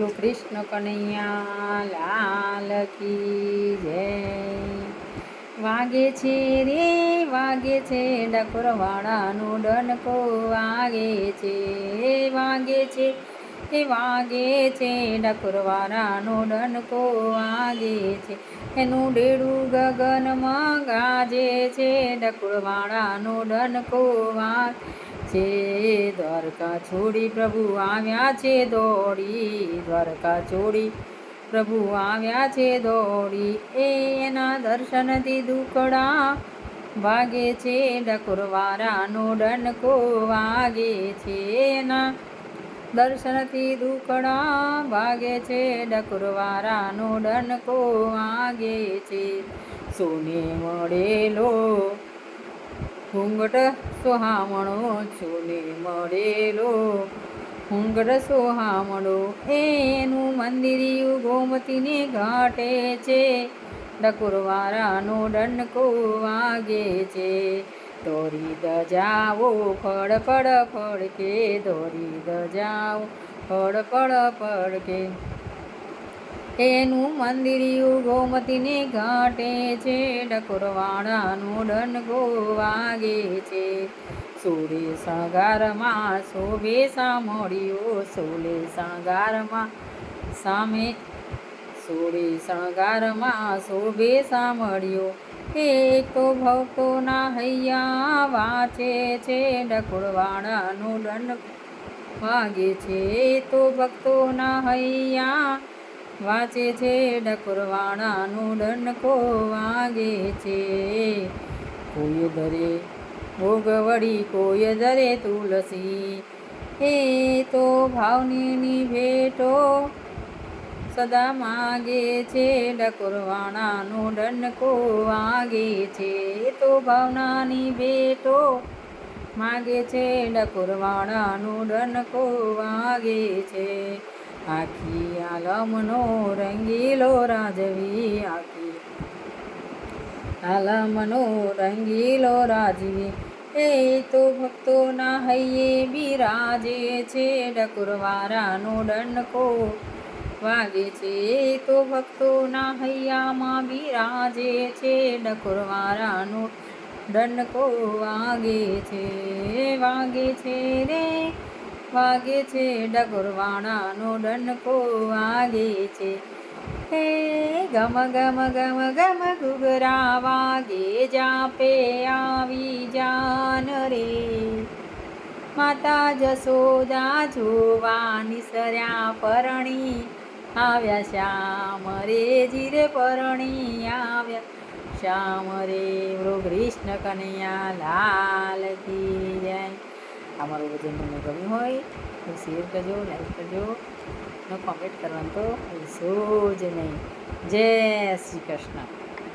બોલો કૃષ્ણ કનૈયા લાલ કી જય. વાગે છે રે, વાગે છે ડકોરવાળાનો ડનકો, વાગે છે વાગે છે એ વાગે છે ડકોરવાળાનો ડનકો વાગે છે. એનું ડેડું ગગનમાં ગાજે છે ડકોરવાળાનો ડનકો વાગે છે. દ્વારકા છોડી પ્રભુ આવ્યા છે, દોડી. દ્વારકા છોડી પ્રભુ આવ્યા છે, દોડી. એના દર્શનથી દુકડા વાગે છે ડકોરવાળાનો ડનકો વાગે છે. એના દર્શનથી દુકડા વાગે છે, ડકોરવાળાનો ડનકો વાગે છે. સોને મળેલો ઘૂંઘટ સોહામણો ચોને મળેલો ઘૂંઘટ સોહામણો. એનું મંદિરિયું ગોમતીને ઘાટે છે ડકુરવારાનો ડનકો વાગે છે. દોરી દજાવો ફળ ફળ, ફળકે દોરી દજાવો ફળ ફળ, ફળકે. એનું મંદિરિયું ગોમતીને ઘાટે છે ડકોરવાળાનું ડનગો વાગે છે. સોળે શણગારમાં, શોભે સાંભળ્યો સોલે શણગારમાં સામે, સોળે શણગારમાં શોભે સાંભળ્યો. એક તો ભક્તોના હૈયા વાંચે છે ડકોરવાળાનો દંડ વાગે છે. તો ભક્તોના હૈયા વાંચે છે ડકોરવાળાનું દંડકો વાગે છે. કોઈ દરે ભોગવડી કોઈ ધરે તુલસી. એ તો ભાવની ભેટો સદા માગે છે ડકોરવાણાનો ડનકો વાગે છે. તો ભાવનાની ભેટો માગે છે ડકોરવાણાનો ડનકો વાગે છે. આખી આલમનો રંગીલો રાજવી, આખી આલમનો રંગીલો રાજવી. એ તો ભક્તોના હૈયે બિરાજે છે ડકુરવારાનો દંડકો વાગે છે, તો ભક્તોના હૈયામાં બિરાજે છે ડકુરવારાનો દંડકો વાગે છે વાગે છે રે, વાગે છે ડગરવાણાનો ડનકો વાગે છે. હે ગમ ગમ ગમ ગમ ઘુઘરા વાગે, જાપે આવી જાન રે. માતા જસોદા જોવા નિસર્યા પરણી આવ્યા, શ્યામ રે જીરે પરણી આવ્યા. શ્યામ રે કૃષ્ણ કનૈયા લાલ કી જય. અમારું ભજન તમને ગમ્યું હોય તો શેર કરજો લાઈક કરજો. કોમેન્ટ કરવાનું તો ભૂલશો જ નહીં. જય શ્રી કૃષ્ણ.